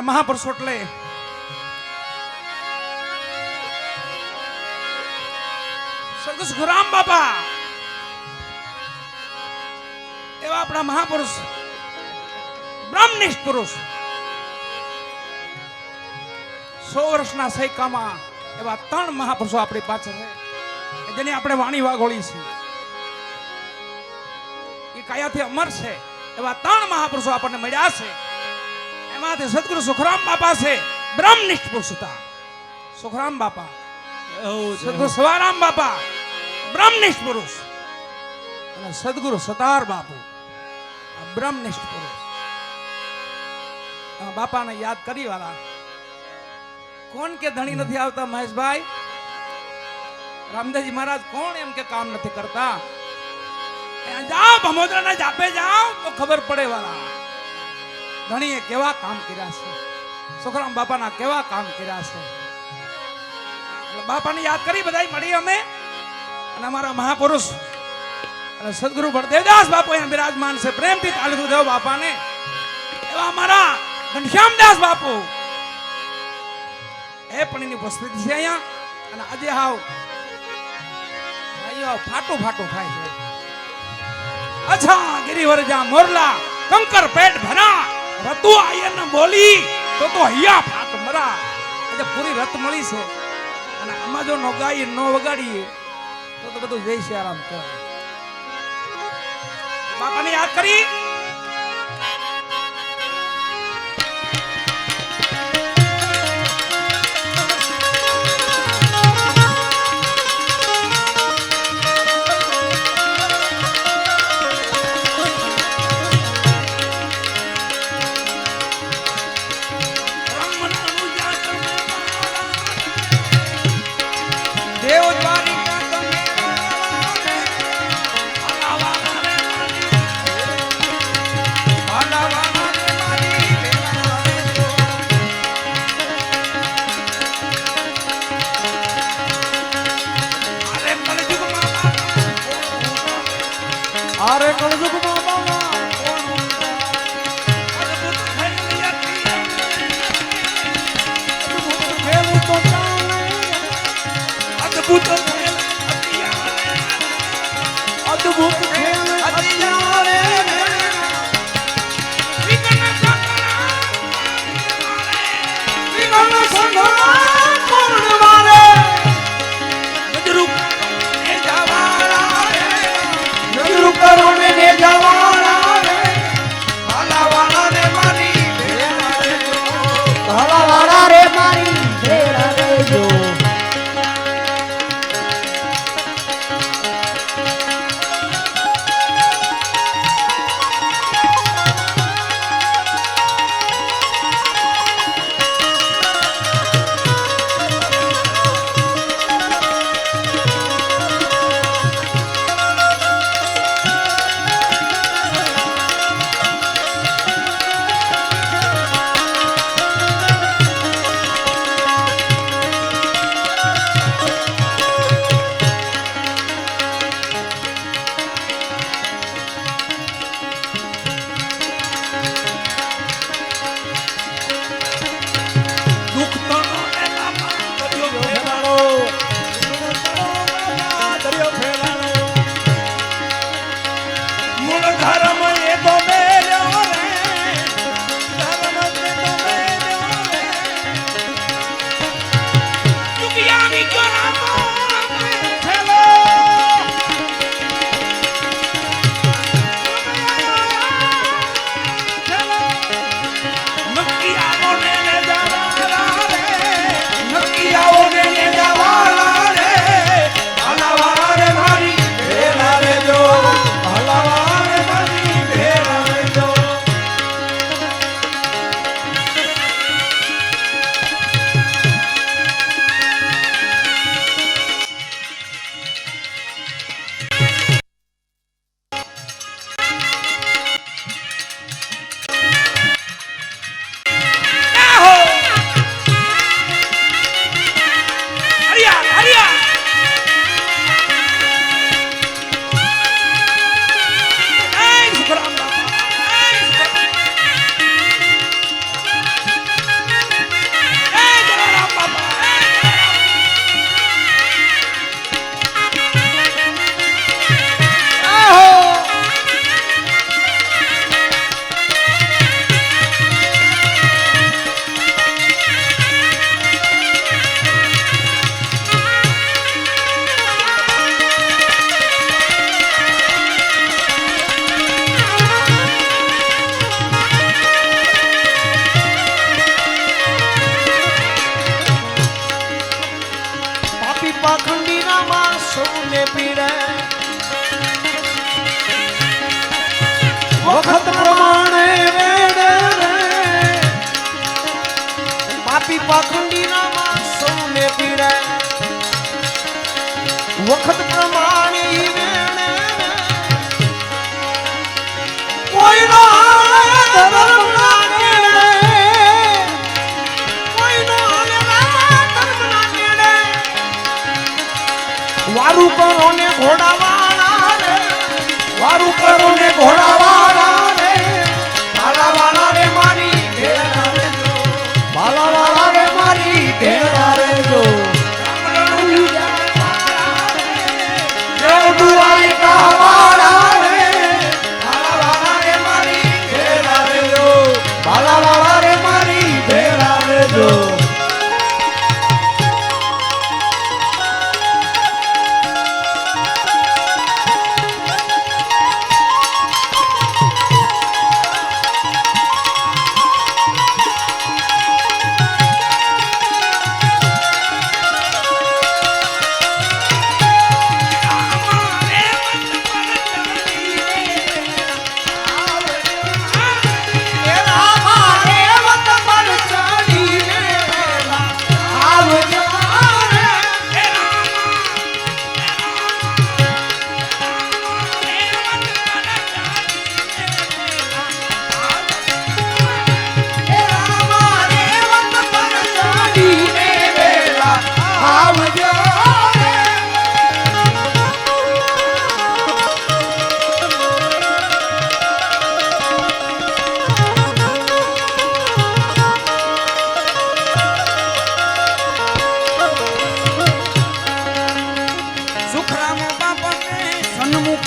આ મહાપુરુષો એટલે સ્વર્ગસ્થ બાપા. એવા આપણા મહાપુરુષ, બ્રહ્મનિષ્ઠ પુરુષ. સો વર્ષના સૈકામાં એવા ત્રણ મહાપુરુષો આપણી પાછળ છે જેની આપણે વાણી વાગોળી છે. એ કયાથી અમર છે, એવા ત્રણ મહાપુરુષો આપણને મળ્યા છે. એમાંથી સદગુરુ સુખરામ બાપા છે બ્રહ્મનિષ્ઠ પુરુષ હતા સુખરામ બાપા. સદગુરુ સવારામ બાપા બ્રહ્મનિષ્ઠ પુરુષ. અને સદગુરુ સતાર બાપુ આ બ્રહ્મનિષ્ઠ પુરુષ. બાપાને યાદ કરી વાળા કોણ કે ધણી નથી આવતા મહેશભાઈ? રામદેવજી મહારાજ કોણ એમ કે કામ નથી કરતા? જાઓ ભમોદરાના જાપે જાઓ તો ખબર પડે વાળા. ધણીએ કેવા કામ કર્યા છે? સુખરામ બાપાના કેવા કામ કર્યા છે? એટલે બાપાને યાદ કરી બધા મળી અમે. અને અમારા મહાપુરુષ અને સદગુરુ દેવદાસ બાપુ અહીંયા બિરાજમાન છે. પ્રેમથી તાલુકુ દેવ બાપાને. એવા અમારા ઘનશ્યામદાસ બાપુ. એ પણ એની ઉપસ્થિતિ છે અહીંયા. અને આજે હાવ ફાટું ફાટું થાય છે. અચ્છા, ગિરિવરજા, મોરલા, કંકર, પેટ ભરા રતુ આયન બોલી, તો તો હૈયા ફાટ મરા. એટલે પૂરી રત મળી છે. અને આમાં જો નો ગાઈ નો વગાડીએ, તો તો બધું જય શ્રી આરામ કહેવાય. બાપાને યાદ કરી? બાપા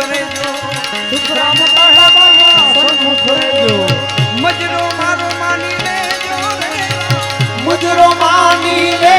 રે જો સુખ રામ કહા સન્મુખ રે મજરો મારો માની લે મજરો માની લે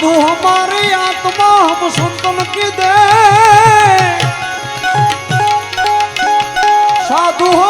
साधु हमारे आत्मा हम संतन के दे साधु हम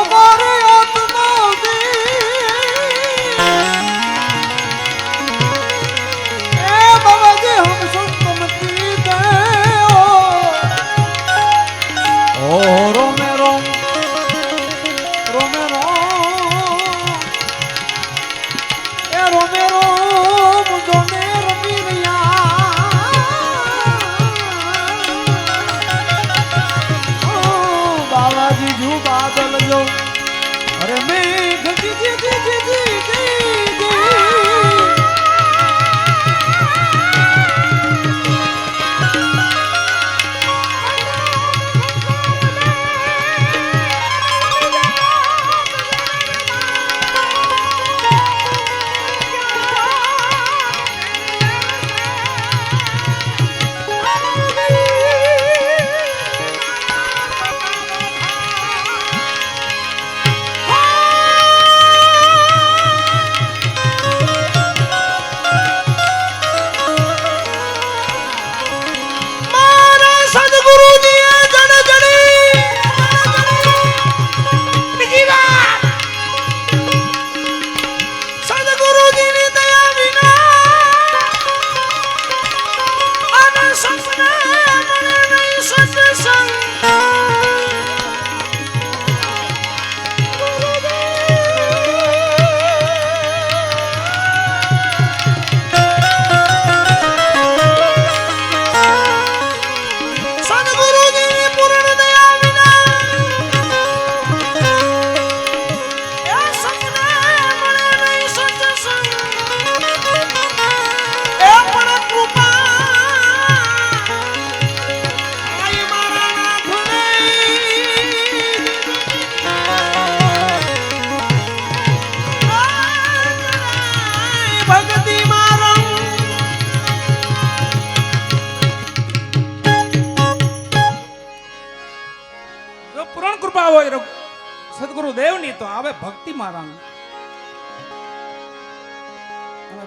સદગુરુ દેવની તો આવે ભક્તિ મારા રંગ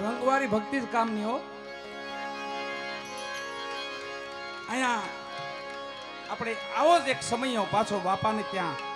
રંગવાળી ભક્તિ જ કામની હો. અહીંયા આપણે આવો જ એક સમય પાછો બાપાને ત્યાં.